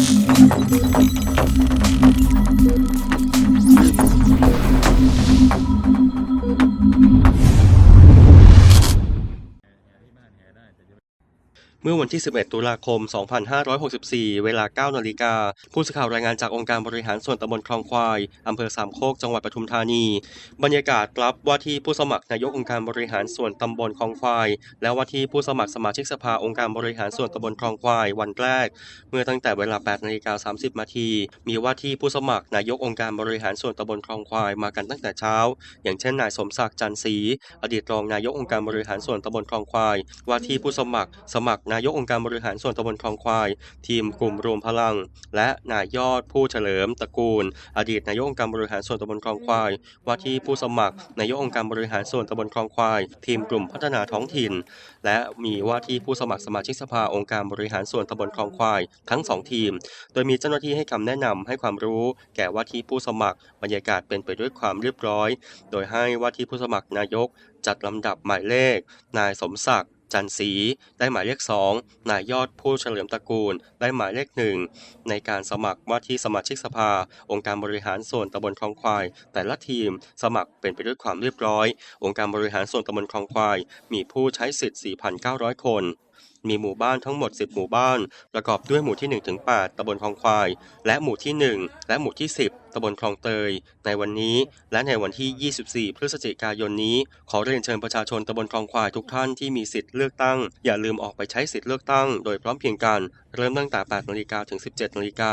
Thank you. เมื่อวันที่ 11 ตุลาคม 2564 เวลา 9 นาฬิกา ผู้สื่อข่าวรายงานจากองค์การบริหารส่วนตำบลคลองควาย อำเภอสามโคก จังหวัดปทุมธานี บรรยากาศรับว่าที่ผู้สมัครนายกองค์การบริหารส่วนตำบลคลองควาย และว่าที่ผู้สมัครสมาชิกสภาองค์การบริหารส่วนตำบลคลองควาย วันแรก เมื่อตั้งแต่เวลา 8 นาฬิกา 30 นาที มีว่าที่ผู้สมัครนายกองค์การบริหารส่วนตำบลคลองควายมากันตั้งแต่เช้า อย่างเช่นนายสมศักดิ์จันทร์ศรีอดีตรองนายกองค์การบริหารส่วนตำบลคลองควาย ว่าที่ผู้สมัครสมัครนายกองค์การบริหารส่วนตำบลคลองควาย ทีมกลุ่มรวมพลัง และนายยอดผู้เฉลิมตระกูล อดีตนายกองค์การบริหารส่วนตำบลคลองควาย ว่าที่ผู้สมัครนายกองค์การบริหารส่วนตำบลคลองควาย ทีมกลุ่มพัฒนาท้องถิ่น และมีว่าที่ผู้สมัครสมาชิกสภาองค์การบริหารส่วนตำบลคลองควาย ทั้งสองทีม โดยมีเจ้าหน้าที่ให้คำแนะนำให้ความรู้ แก่ว่าที่ผู้สมัครบรรยากาศเป็นไปด้วยความเรียบร้อย โดยให้ว่าที่ผู้สมัครนายกจัดลำดับหมายเลข นายสมศักดิ์ จันสี ได้หมายเลขสองนายยอดผู้เฉลิมตระกูล ได้หมายเลขหนึ่งในการสมัครว่าที่สมาชิกสภา องค์การบริหารส่วนตำบลคลองควาย แต่ละทีมสมัครเป็นไปด้วยความเรียบร้อย องค์การบริหารส่วนตำบลคลองควาย มีผู้ใช้สิทธิ์ 4,900 คน มีหมู่บ้านทั้งหมด 10 หมู่บ้าน ประกอบด้วยหมู่ที่ 1 ถึง 8ตำบลคลองควาย และหมู่ที่ 1 และหมู่ที่ 10ตำบลคลองเตย ในวันนี้ และในวันที่ 24 พฤศจิกายนนี้ ขอเรียนเชิญประชาชนตำบลคลองควายทุกท่านที่มีสิทธิ์เลือกตั้ง อย่าลืมออกไปใช้สิทธิ์เลือกตั้ง โดยพร้อมเพียงกัน เริ่มตั้งแต่ 8 นาฬิกาถึง 17 นาฬิกา